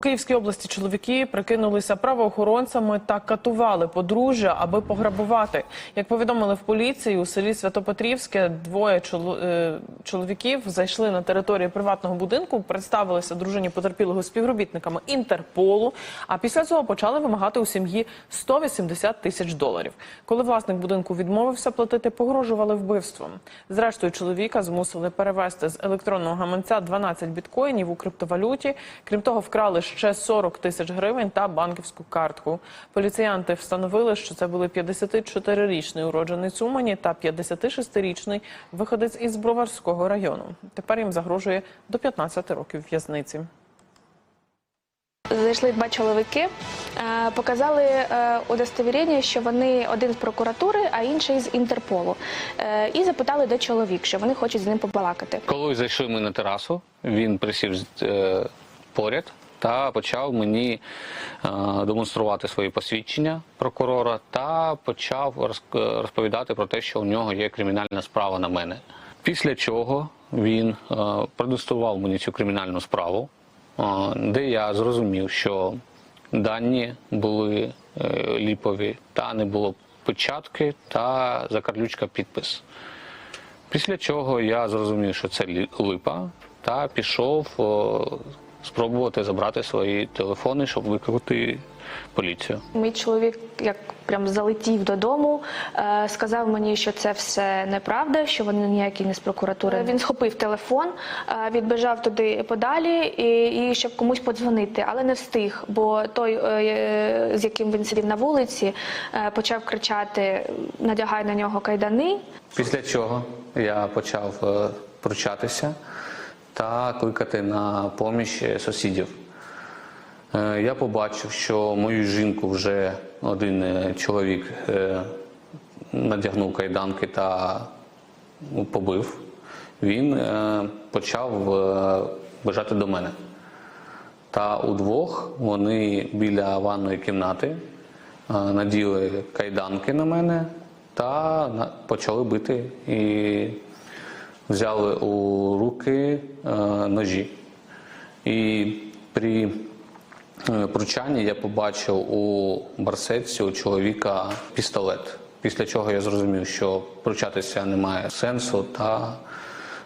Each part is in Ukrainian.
У Київській області чоловіки прикинулися правоохоронцями та катували подружжя, аби пограбувати. Як повідомили в поліції, у селі Святопетрівське двоє е, чоловіків зайшли на територію приватного будинку, представилися дружині потерпілого співробітниками Інтерполу. А після цього почали вимагати у сім'ї 180 тисяч доларів. Коли власник будинку відмовився платити, погрожували вбивством. Зрештою, чоловіка змусили перевести з електронного гаманця 12 біткоїнів у криптовалюті. Крім того, вкрали ще 40 тисяч гривень та банківську картку. Поліціянти встановили, що це були 54-річний уродженець Умані та 56-річний виходець із Броварського району. Тепер їм загрожує до 15 років в'язниці. Зайшли два чоловіки, е, показали е, удостовірення, що вони один з прокуратури, а інший з Інтерполу. Е, І запитали, де чоловік, що вони хочуть з ним побалакати. Коли зайшли ми на терасу, він присів поряд та почав мені е, демонструвати свої посвідчення прокурора та почав розповідати про те, що у нього є кримінальна справа на мене. Після чого він е, продемонстрував мені цю кримінальну справу, е, де я зрозумів, що дані були е, ліпові, та не було печатки та закарлючка підпис. Після чого я зрозумів, що це липа, та пішов спробувати забрати свої телефони, щоб викликати поліцію. Мій чоловік як прям залетів додому, е, сказав мені, що це все неправда, що вони ніякі не з прокуратури. Він схопив телефон, е, відбіжав туди подалі і, і щоб комусь подзвонити, але не встиг, бо той, е, з яким він сидів на вулиці, почав кричати: надягай на нього кайдани. Після чого я почав пручатися та кликати на поміч сусідів. Е, Я побачив, що мою жінку вже один е, чоловік е, надягнув кайданки та ну, побив. Він е, почав е, бежати до мене. Та удвох вони біля ванної кімнати е, наділи кайданки на мене та почали бити і взяли у руки е, ножі. І при е, пручанні я побачив у барсетці у чоловіка пістолет. Після чого я зрозумів, що пручатися немає сенсу, та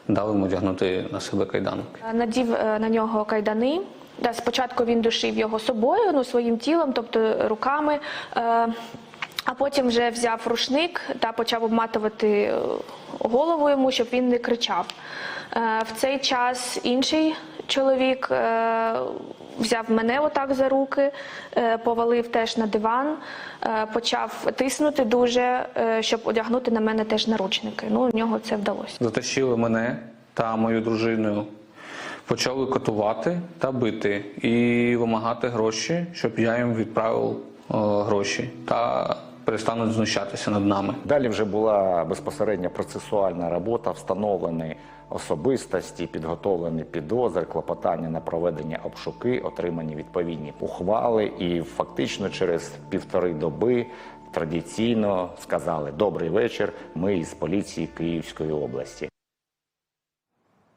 дав йому одягнути на себе кайданки. Надів е, на нього кайдани. Да, спочатку він душив його собою, ну своїм тілом, тобто руками. А потім вже взяв рушник та почав обматувати е, голову йому, щоб він не кричав. Е, В цей час інший чоловік е, взяв мене отак за руки, повалив теж на диван, почав тиснути дуже, щоб одягнути на мене теж наручники. Ну, у нього це вдалося. Затащили мене та мою дружину, почали катувати та бити і вимагати гроші, щоб я їм відправив гроші та перестануть знущатися над нами. Далі вже була безпосередня процесуальна робота, встановлені особистості, підготовлені підозри, клопотання на проведення обшуки, отримані відповідні ухвали, і фактично через півтори доби традиційно сказали Добрий вечір. Ми із поліції Київської області.